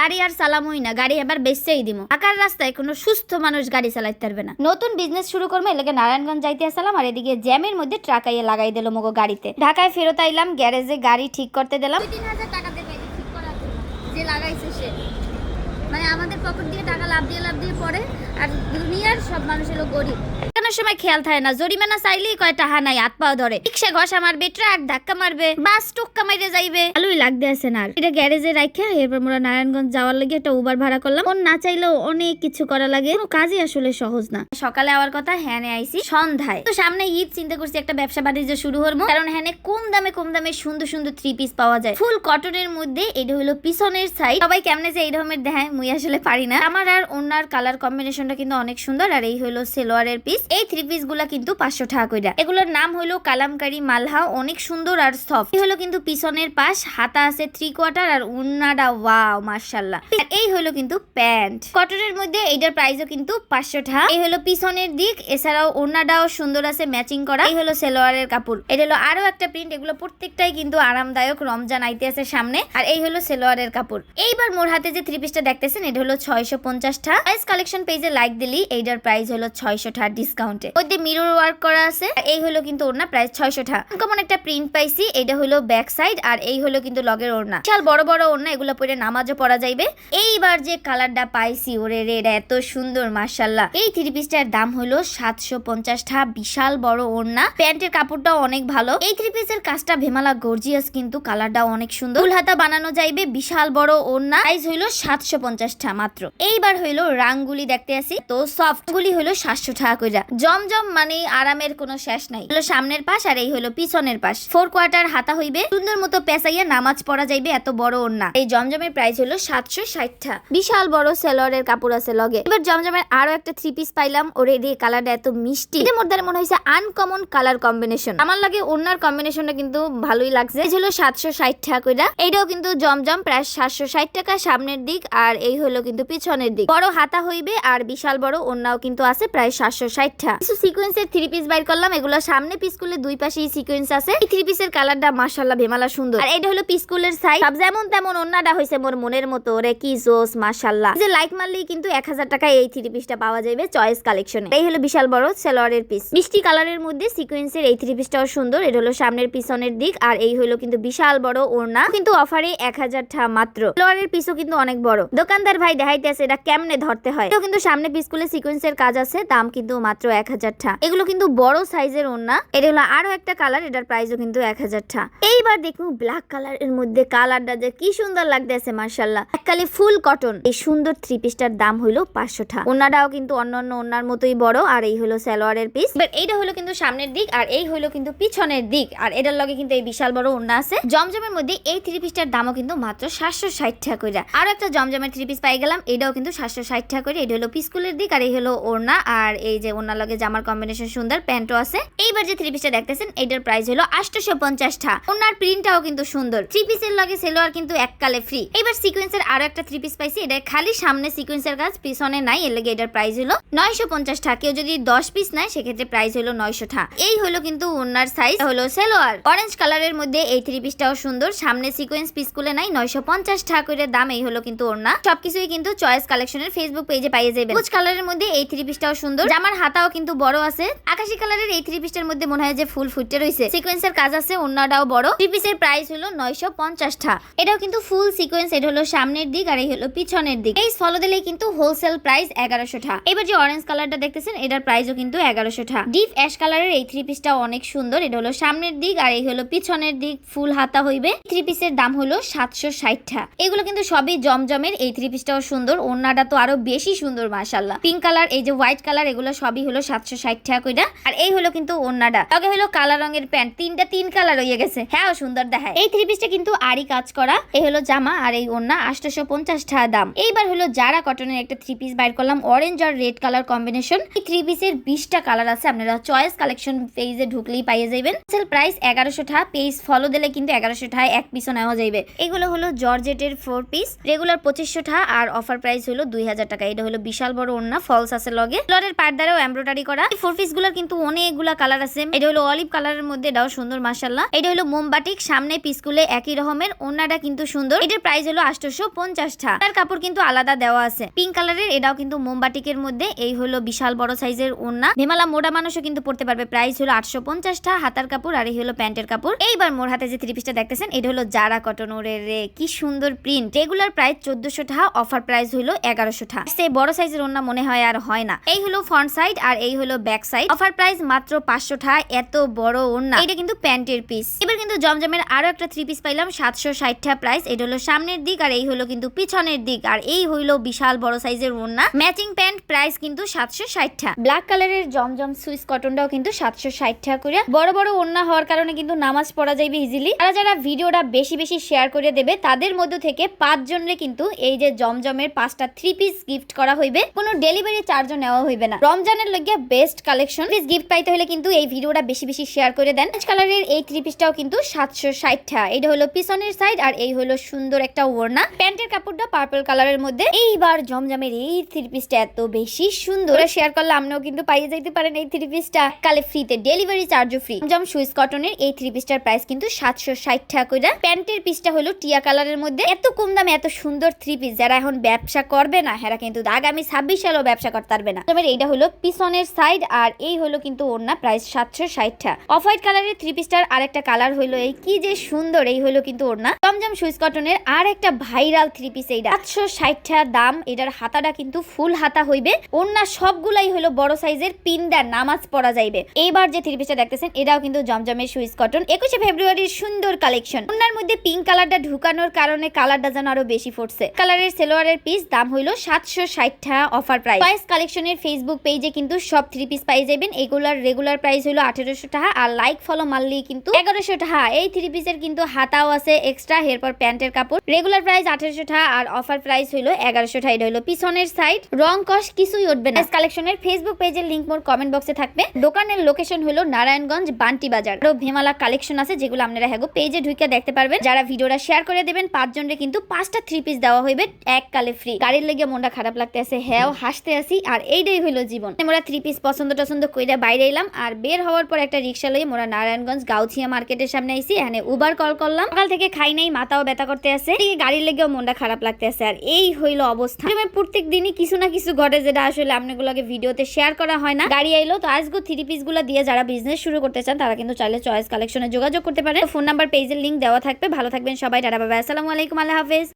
গাড়ি আর চালামই না, গাড়ি এবার বেচতেই দিব ঢাকার রাস্তায় কোনো সুস্থ মানুষ গাড়ি চালাইতে পারবে না। নতুন বিজনেস শুরু করব এলাকা নারায়ণগঞ্জ যাইতে আসলাম আর এদিকে জ্যামের মধ্যে ট্রাক আইয়ে লাগাই দিল মগো গাড়িতে। ঢাকায় ফেরত আইলাম গ্যারেজে গাড়ি ঠিক করতে দিলাম। তিন হাজার টাকা দেবে ঠিক করার যে লাগাইছে সে। মানে আমাদের পকেট দিয়ে টাকা লাভ দিয়ে লাভ দিয়ে পড়ে, আর দুনিয়ার সব মানুষ হলো গরিব। কোনো সময় খেয়াল থাকে না। জরিমানা চাইলেই কয়, টাহা নাই, হাত পা ধরে। রিক্সা ঘষা মারবে, ট্রাক ধাক্কা মারবে, বাস টুক্কা মাইরে যাইবে। ভালোই লাগতে আছে না এটা গ্যারেজে রাখা এরপর মোরা নারায়ণগঞ্জ যাওয়ার লাগে একটা উবার ভাড়া করলাম। ওর না চাইলেও অনেক কিছু করা লাগে, কোনো কাজই আসলে সহজ না। সকালে আওয়ার কথা, হ্যানে আইছি সন্ধ্যায়। তো সামনে ঈদ, চিন্তা করছি একটা ব্যবসা বাণিজ্য শুরু হরবো কারণ হ্যানে কম দামে কম দামে সুন্দর সুন্দর থ্রি পিস পাওয়া যায়। ফুল কটনের মধ্যে এটা হলো পিছনের সাইড সবাই কেমনে যে এই রকমের দেখায়, মুই আসলে পারি না। আমার আর ওনার কালার কম্বিনেশনটা কিন্তু অনেক সুন্দর, আর এই হলো সেলোয়ারের পিস এই থ্রি পিসগুলা কিন্তু পাঁচশো টাকা কইরা। এগুলোর নাম হলো কালামকারি মালহা অনেক সুন্দর আর সফট হলো কিন্তু পিছনের পাশ, হাতা আছে থ্রি কোয়ার্টার আর উন্নাটা ওয়াও মার্শাল্লাহ এই হলো কিন্তু প্যান্ট। কটনের মধ্যে এইটার প্রাইসও কিন্তু পাঁচশো টাকা। এই হলো পিছনের দিক, এছাড়াও ওড়নাটাও সুন্দর আছে ম্যাচিং করা। এই হলো সেলোয়ারের কাপড়। এটা হলো আরও একটা প্রিন্ট এগুলো প্রত্যেকটাই কিন্তু আরামদায়ক রমজান আইতে আছে সামনে। আর এই হলো সেলোয়ারের কাপড়। এইবার মোর হাতে যে থ্রি পিসটা দেখতেছেন, এটা হলো ছয়শো পঞ্চাশ টা প্রাইস কালেকশন পেজে লাইক দিলি এইটার প্রাইস হলো ছয়শো টা ডিসকাউন্টে মধ্যে মিরর ওয়ার্ক করা আছে। এই হলো কিন্তু ওড়না, প্রাইস ছয়শো টা কেমন একটা প্রিন্ট পাইছি এটা হলো ব্যাক সাইড আর এই হলো কিন্তু লগের ওড়না। বিশাল বড় বড় ওড়না, এগুলো পরে নামাজও পড়া যাইবে। এইবার যে কালারটা পাইছি, ওরে রে এত সুন্দর মার্শাল্লাহ এই থ্রি পিসটার দাম হলো সাতশো পঞ্চাশ টা বিশাল বড় ওড়না। প্যান্টের কাপড়টাও অনেক ভালো। এই থ্রি পিসের কাজটা ভেমালা গর্জিয়াস কিন্তু কালারটাও অনেক সুন্দর। ফুল হাতা বানানো যাইবে, বিশাল বড় ওড়না। প্রাইস হইল সাতশো পঞ্চাশ টা মাত্র। এইবার হইল রাংগুলি দেখতে আসি। তো সফট গুলি হইল সাতশো টাকা কইরা। জমজম মানে আরামের কোনো শেষ নাই। হলো সামনের পাশ আর এই হলো পিছনের পাশ। ফোর কোয়ার্টার হাতা হইবে। সুন্দর মতো পেঁচাইয়া নামাজ পড়া যাইবে এত বড় ওড়না। এই জমজমের প্রাইস হলো সাতশো ষাটটা বিশাল বড় সেলরের কাপড় আছে লগে। এবার জমজমের আরও একটা থ্রি পিস পাইলাম। ওরে রে কালারটা এত মিষ্টি। এটা মধ্যে মনে হয়েছে আনকমন কালার কম্বিনেশন আমার লাগে ওড়নার কম্বিনেশনটা কিন্তু ভালোই লাগছে। এই ছিল সাতশো ষাট টাকা কইরা। এইটাও কিন্তু জমজম প্রায় সাতশো ষাট টাকা সামনের দিক আর এই হলো কিন্তু পিছনের দিক। বড় হাতা হইবে আর বিশাল বড় ওড়নাও কিন্তু আছে প্রায় সাতশো ষাট টাকা কিছু সিকোয়েন্সের থ্রি পিস বাইর করলাম, এগুলো সামনে পিসকুলে দুই পাশেই সিকোয়েন্স আছে। এই থ্রি পিসের কালারটা মাশাল্লাহ ভেমালা সুন্দর। আর এটা হলো পিসকুলের সাইজ সব যেমন তেমন ওড়নাটা হয়েছে মোর মনের মতো। রে কি জোস মাশাল্লাহ যে লাইক মারলেই কিন্তু এক হাজার টাকায় এই থ্রি পিসটা পাওয়া যাবে চয়েস কালেকশনে এই হলো বিশাল বড় সেলোয়ারের পিস মিষ্টি কালারের মধ্যে সিকোয়েন্সের এই থ্রি পিসটাও সুন্দর। এটা হলো সামনের পিছনের দিক। আর এই হলো কিন্তু বিশাল বড় ওড়না। কিন্তু অফারে এক হাজার টা মাত্র। সেলোয়ারের পিসও কিন্তু অনেক বড়। দোকানদার ভাই দেখাইতেছে এটা কেমনে ধরতে হয়। এটাও কিন্তু সামনে পিসগুলো সিকোয়েন্সের কাজ আছে। দাম কিন্তু মাত্র এক হাজার টা এগুলো কিন্তু বড় সাইজের ওড়না। এটা হলো আরও একটা কালার, এটার প্রাইসও কিন্তু এক হাজার টা এইবার দেখুন ব্ল্যাক কালারের মধ্যে কালারটা যে কি সুন্দর লাগতেছে মার্শাল্লাহ এককালে ফুল কটন এই সুন্দর থ্রি পিসটার দাম হলো পাঁচশো টা ওনাটাও কিন্তু মতোই বড়, আর এই হলো সালোয়ারের পিস বাট এইটা হলো কিন্তু সামনের দিক, আর এই হলো কিন্তু পিছনের দিক। আর এটার লগে কিন্তু এই বিশাল বড় ওড়না আছে। জমজমের মধ্যে এই থ্রি পিসটার দামও কিন্তু মাত্র সাতশো ষাট টাকা করে আর একটা জমজমের থ্রি পিস পাই গেলাম, এটাও কিন্তু সাতশো ষাট টাকা করে এটা হলো পিসকুলের দিক, আর এই হলো ওড়না। আর এই যে ওড়নার লগে জামার কম্বিনেশন সুন্দর, প্যান্টও আছে। এইবার যে থ্রি পিসটা দেখতেছেন, এটার প্রাইস হলো আটশোশো পঞ্চাশ টা ওনার প্রিন্টটাও কিন্তু সুন্দর। থ্রি পিসের লগে সেলোয়ার কিন্তু এককালে ফ্রি এবার সিকোয়েন্সের আরও একটা থ্রি পিস পাইছি, এটা খালি সামনে সিকোয়েন্সের কাজ, পিছনে নাই, এর লগে এটার প্রাইস হলো নয়শো পঞ্চাশ টাকা কেউ যদি দশ পিস নেয়, সেক্ষেত্রে প্রাইস হলো নয়শো টাকা এই হলো কিন্তু ওনার সাইজ হলো সেলোয়ার। অরেঞ্জ কালারের মধ্যে এই থ্রি পিসটাও সুন্দর, সামনে সিকোয়েন্স পিসগুলো নাই, নয়শো পঞ্চাশ টাকা করে দাম, এই হলো কিন্তু ওড়না। সবকিছুই কিন্তু চয়েস কালেকশনের ফেসবুক পেজে পাইয়ে যাবে সবুজ কালারের মধ্যে এই থ্রি পিসটাও সুন্দর। জামার হাতাও কিন্তু বড় আছে। আকাশি কালারের এই থ্রি পিসটার মধ্যে মনে হয় যে ফুল ফুটে রয়েছে সিকোয়েন্সের কাজ আছে, ওড়নাটাও বড়। থ্রি পিসের প্রাইস হলো নয়শো পঞ্চাশ টাকা এটাও কিন্তু ফুল সিকোয়েন্স এটা হলো সামনের দিক আর এই হলো পিছনের দিক। এই ফলো দিলেই কিন্তু হোলসেল প্রাইস এগারোশো টাকা এবার যে অরেঞ্জ কালারটা দেখতেছেন, এটার প্রাইসও কিন্তু এগারোশো টাকা ডিপ অ্যাশ কালারের এই থ্রি পিসটা অনেক সুন্দর, এটা হলো সামনের দিক আর এই হলো পিছনের দিক ফুল হাতা হইবে। থ্রি পিসের দাম হলো সাতশো ষাট টাকা এগুলো কিন্তু সবই জমজমের এই থ্রি পিসটাও সুন্দর, ওড়নাটা তো আরও বেশি সুন্দর মাশাল্লাহ পিঙ্ক কালার এই যে হোয়াইট কালার এগুলো সবই হলো সাতশো ষাট টাকা কইরা, আর এই হলো কিন্তু ওড়নাটা আগে হলো কালা রঙের প্যান্ট, তিনটা, তিন কালার হয়ে গেছে। হ্যাঁ সুন্দর দেখায়। এই থ্রি পিসটা কিন্তু আরই কাজ করা। এই হলো জামা আর এই ওড়না আটশোশো পঞ্চাশ টাকা দাম। এইবার হলো যারা কটনের একটা থ্রি পিস বাইর করলাম অরেঞ্জ আর রেড কালার কম্বিনেশন এই থ্রি পিসের বিশটা কালার আছে, আপনারা চয়েস কালেকশন পেজে ঢুকলেই পাইয়ে যাবেন সেল প্রাইস এগারোশো টাকা পেজ ফলো দিলে কিন্তু এগারোশো টাকায় এক পিসও নেওয়া যাবে এগুলো হলো জর্জেটের ফোর পিস রেগুলার পঁচিশশো টাকা, আর অফার প্রাইস হলো দুই হাজার টাকা। এটা হলো বিশাল বড় ওড়না ফলস আছে লগে। ফ্লোরের পার্দারেও এমব্রয়ডারি এমব্রয়ডারি করা। ফোর পিসগুলার কিন্তু অনেকগুলা কালার আছে। এটা হলো অলিভ কালারের মধ্যে, এটাও সুন্দর মাসাল্লাহ এটা হলো মোমবাটিক সামনে পিসগুলো একই রকমের ওনাটা কিন্তু সুন্দর। এটার প্রাইস হলো আটশোশো পঞ্চাশটা তার কাপড় কিন্তু আলাদা দেওয়া আছে। পিঙ্ক কালারের এটাও কিন্তু মোমবাটিকের মধ্যে। এই হলো বিশাল বড় সাইজের ওন্না ভেমালা মোটা মানুষও কিন্তু পড়তে পারবে। প্রাইস হলো আটশো পঞ্চাশটা হাতার কাপড়, আর এই হলো প্যান্টের কাপড়। এইবার মোর হাতে যে থ্রি পিসটা দেখতেছেন, এটা হলো জারা কটন ওরের কি সুন্দর প্রিন্ট রেগুলার প্রাইস চোদ্দশো টাকা অফার প্রাইস হলো এগারোশো টাকা। সে বড় সাইজের ওন্না মনে হয় আর হয় না। এই হলো ফ্রন্ট সাইড আর এই হলো ব্যাক সাইড অফার প্রাইস মাত্র পাঁচশো টাকা, এত বড় ওড়না। এটা কিন্তু প্যান্টের পিস এবার কিন্তু জমজমের আরও একটা থ্রি পিস পাইলাম, সাতশো ষাট টাকা প্রাইস এটা হলো সামনের দিক আর এই হলো কিন্তু পিছনের দিক। আর এই হইল বিশাল বড় সাইজের ওড়না। ম্যাচিং প্যান্ট প্রাইস কিন্তু সাতশো ষাট টাকা। ব্ল্যাক কালারের জমজম সুইস কটনটাও কিন্তু সাতশো ষাট টাকা করে বড় বড় ওড়না হওয়ার কারণে কিন্তু নামাজ পড়া যাইবে ইজিলি তারা যারা ভিডিওটা বেশি বেশি শেয়ার করে দেবে, তাদের মধ্যে থেকে পাঁচ জনের কিন্তু এই যে জমজমের পাঁচটা থ্রি পিস গিফট করা হইবে। কোনো ডেলিভারি চার্জও নেওয়া হইবে না। রমজানের লগে বেস্ট কালেকশন প্লিজ গিফট পাইতে হলে কিন্তু এই ভিডিওটা বেশি বেশি শেয়ার করে দেন। কালারের এই থ্রি পিসটাও কিন্তু সাতশো ষাটটা এটা হলো পিছনের সাইড আর এই হলো সুন্দর একটা ওড়না। প্যান্টের কাপড়টা পার্পল কালারের মধ্যে। এইবার জমজমের এই থ্রি পিসটা এত বেশি সুন্দর। শেয়ার করলে আপনিও কিন্তু পাইয়ে যাইতে পারেন এই থ্রি পিসটা কালে ফ্রিতে ডেলিভারি চার্জও ফ্রি জম সুইস কটনের এই থ্রি পিসটার প্রাইস কিন্তু সাতশো ষাট টাকা করে প্যান্টের পিসটা হলো টিয়া কালারের মধ্যে। এত কম দামে এত সুন্দর থ্রি পিস যারা এখন ব্যবসা করবে না, হেরা কিন্তু আগামী ছাব্বিশ সালেও ব্যবসা করতে পারবে না। এইটা হলো পিছনের সাইড আর এই হলো কিন্তু ওড়না প্রাইস সাতশো ষাটটা। অফ হোয়াইট কালারের থ্রি পিসটার আর একটা কালার হলো এই। কি যে সুন্দর এই হলো কিন্তু ওড়না। জমজম সুইস কটনের আর একটা ভাইরাল থ্রি পিস এইটা সাতশো ষাট টাকা দাম, এটার হাতাটা কিন্তু ফুল হাতা হইবে। ওড়না সবগুলাই হলো বড় সাইজের পিনদার, নামাজ পড়া যাইবে। এইবার যে থ্রি পিসটা দেখতেছেন, এটাও কিন্তু জমজমের সুইস কটন। একুশে ফেব্রুয়ারির সুন্দর কালেকশন ওনার মধ্যে পিঙ্ক কালারটা ঢুকানোর কারণে কালারটা যেন আরও বেশি ফুটছে। কালারের সেলোয়ারের পিস দাম হইল সাতশো ষাটটা অফার প্রাইস কালেকশনের ফেসবুক পেজে কিন্তু সব থ্রি পিস পাই যাবেন। এগুলার রেগুলার প্রাইস হলো আঠেরোশো টাকা। আর লাইক ফলো মারলেই কিন্তু এগারোশো টাকা। এই থ্রি পিসের কিন্তু হাতাও আছে এক্সট্রা এরপর প্যান্টের কাপড়। রেগুলার প্রাইস আঠেরোশো টাকা আর অফার প্রাইস হইল এগারোশো টাকা। হলো পিছনের সাইড রং কস কিছুই উঠবে না। কালেকশনের ফেসবুক পেজের লিঙ্ক মোর কমেন্ট বক্সে থাকবে। দোকানের লোকেশন হলো নারায়ণগঞ্জ বান্টি বাজার। আরও ভেমালা কালেকশন আছে যেগুলো আপনারা হ্যাগো পেজে ঢুকে দেখতে পারবেন। যারা ভিডিওটা শেয়ার করে দেবেন, পাঁচজনের কিন্তু পাঁচটা থ্রি পিস দেওয়া হইবে, এক কালে ফ্রি গাড়ির লেগে মনটা খারাপ লাগতে আছে হ্যাঁ হাসতে আসি। আর এইটাই হইল জীবন। থ্রি পিস পছন্দ টছন্দ কইরা বাইরে এলাম, আর বের হওয়ার পর একটা রিক্সা লই মোরা নারায়ণগঞ্জ গাউছিয়া মার্কেটের সামনে আইসি এখানে উবার কল করলাম। সকাল থেকে খাই নাই, মাথাও ব্যথা করতে আছে। গাড়ির লেগেও মনটা খারাপ লাগতে আছে আর এই হইল অবস্থা। প্রত্যেক দিনই কিছু না কিছু ঘটে যেটা আসলে আপনাগুলোকে ভিডিওতে শেয়ার করা হয় না। গাড়ি আইলো, তো আজকে থ্রি পিসগুলো দিয়ে যারা বিজনেস শুরু করতে চান, তারা কিন্তু চাইলে চয়েস কালেকশনে যোগাযোগ করতে পারে। ফোন নাম্বার পেজের লিঙ্ক দেওয়া থাকবে। ভালো থাকবেন সবাই, টাটা বাবা আসসালামু আলাইকুম, আল্লাহ হাফেজ।